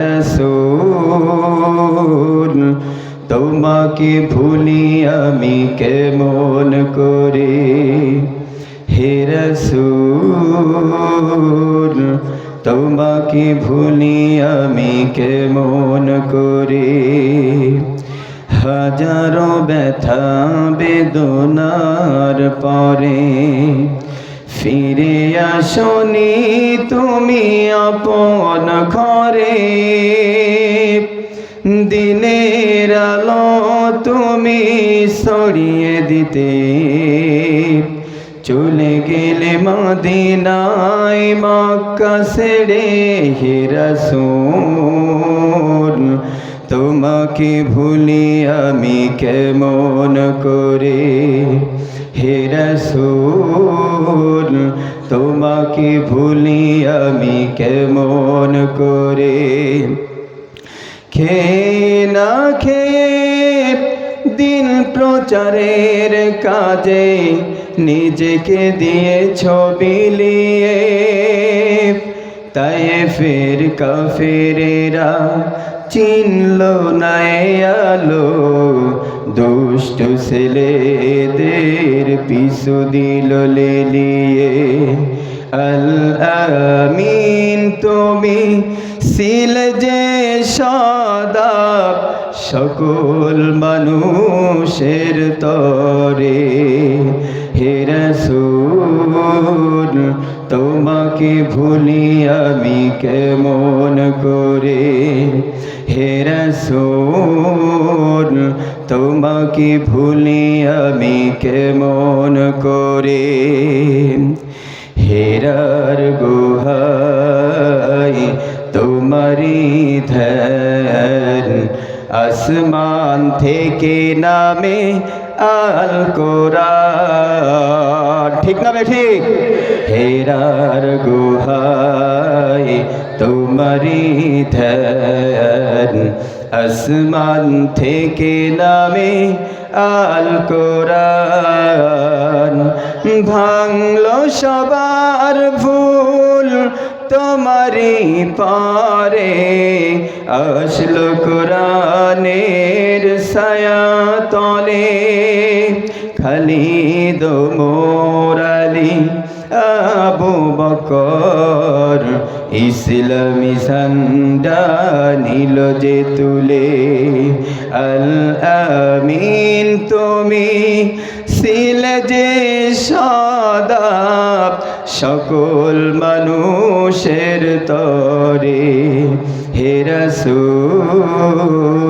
রসুল, তোমাকে ভুলি আমি কেমন করে? হে রসুল, তোমাকে ভুলি আমি কেমন করে? হাজারো ব্যথা বেদনার পরে ফিরে আসনি তুমি আপন ঘরে। দিনের আলো তুমি সরিয়ে দিতে। চলে গেলে মদিনায় মক্কা ছেড়ে হে রাসূল, তোমাকে ভুলি আমি কেমন করে? হে রাসূল, তোমাকে ভুলি আমি কেমন করে? খেয়ে না খেয়ে দিন প্রচারের কাজে নিজেকে দিয়ে ছবি লিয়ে তাই ফের কাফেরেরা চিনল নাই আলো, দুষ্ট ছেলেদের পিছু দিল লেলিয়ে আমিন, তুমি সিল যে সদা সকল মানুষের তরে, হে রসুল, তোমাকে ভুলি আমি কেমন করে, হে তোমাকে ভুলি আমি কেমন করে? হেরার গুহাই তোমারি ধ্যান, আসমান থেকে নামে আল কোরআন। ঠিক না ঠিক? হেরার গুহাই তোমারি ধ্যান আসমান থেকে নামে আল কোরআন ভাঙলো সবার ভুল তোমারি পারে। আসলো কোরআনের ছায়া তলে। খালিদ মোরালি আবু বকর ইসলামী ঝান্ডা নিল যে তুলে। আল আমিন, তুমি ছিল যে সদা। সকল মানুষের তরে হে রসুল।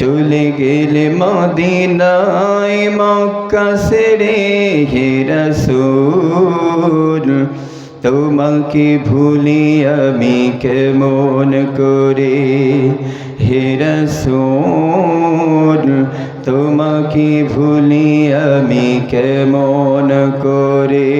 চলে গেলে মদিনায় মক্কা ছেড়ে হে রসুল, তোমাকে ভুলি আমি কেমন করে? হে রসুল, তোমাকে ভুলি আমি কেমন করে?